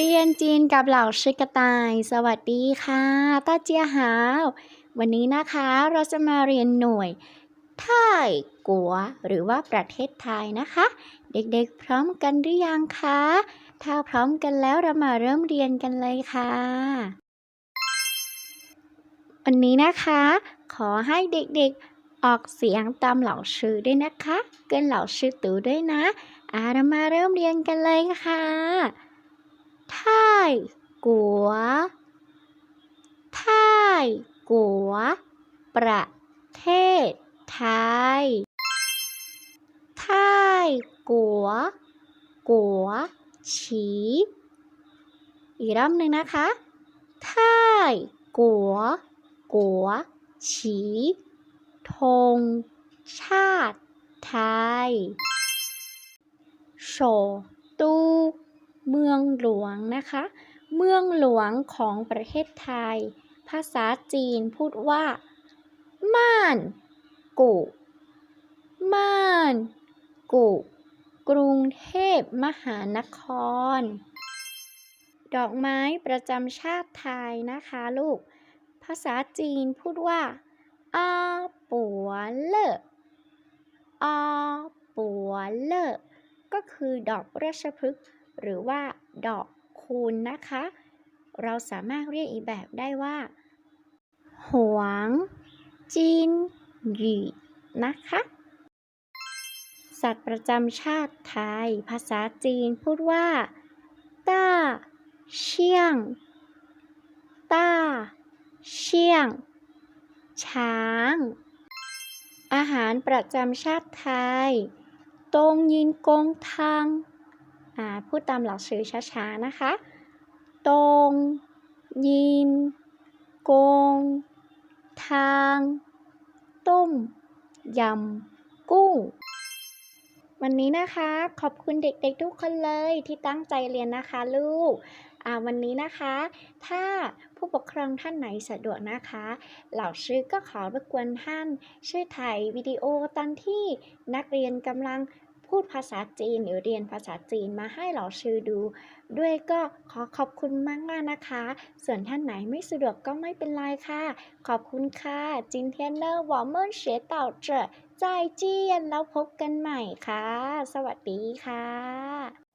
เรียนจีนกับเหล่าชิกตาย สวัสดีค่ะต้าเจียหาว วันนี้นะคะเราจะมาเรียนหน่วยไทยกัว หรือว่าประเทศไทยนะคะ เด็กๆพร้อมกันหรือยังคะ ถ้าพร้อมกันแล้วเรามาเริ่มเรียนกันเลยค่ะ วันนี้นะคะ ขอให้เด็กๆออกเสียงตามเหล่าชื่อด้วยนะคะ เกินเหล่าชื่อตูด้วยนะอาเรามาเริ่มเรียนกันเลยค่ะ ไทยกัวไทยกัว ประเทศไทยไทยกัว กัว ฉี อีกรอบหนึ่งนะคะไทยกัว กัว ฉี ธง ชาติ ไทยโชตู เมืองหลวงนะคะ เมืองหลวงของประเทศไทย ภาษาจีนพูดว่า ม่านกูม่านกูกรุงเทพมหานคร ดอกไม้ประจำชาติไทยนะคะลูก ภาษาจีนพูดว่าอาปัวเลออาปัวเลอก็คือดอกราชพฤกษ์ หรือว่าดอกคูณนะคะ เราสามารถเรียกอีกแบบได้ว่าหวงจินหยีนะคะ สัตว์ประจำชาติไทย ภาษาจีนพูดว่าต้าเชียงต้าเชียง ช้าง อาหารประจำชาติไทยตงยินกงทัง พูดตามหลักชื่อช้าๆ นะคะตงยินกง ทาง ต้ม ยำ กุ้ง วันนี้นะคะ ขอบคุณเด็กๆทุกคนเลยที่ตั้งใจเรียนนะคะลูกอ่าวันนี้นะคะ ถ้าผู้ปกครองท่านไหนสะดวกนะคะ เหล่าชื่อก็ขอรบกวนท่านช่วยถ่ายวิดีโอตอนที่นักเรียนกำลัง พูดภาษาจีนหรือเรียนภาษาจีนมาให้เหล่าชื่อดู ด้วยก็ขอขอบคุณมากมากๆนะคะ ส่วนท่านไหนไม่สะดวกก็ไม่เป็นไรค่ะ ขอบคุณค่ะจินเทียนเนอร์วอร์เมอร์เฉเต่าเจอใจเจียนแล้วพบกันใหม่ค่ะ สวัสดีค่ะ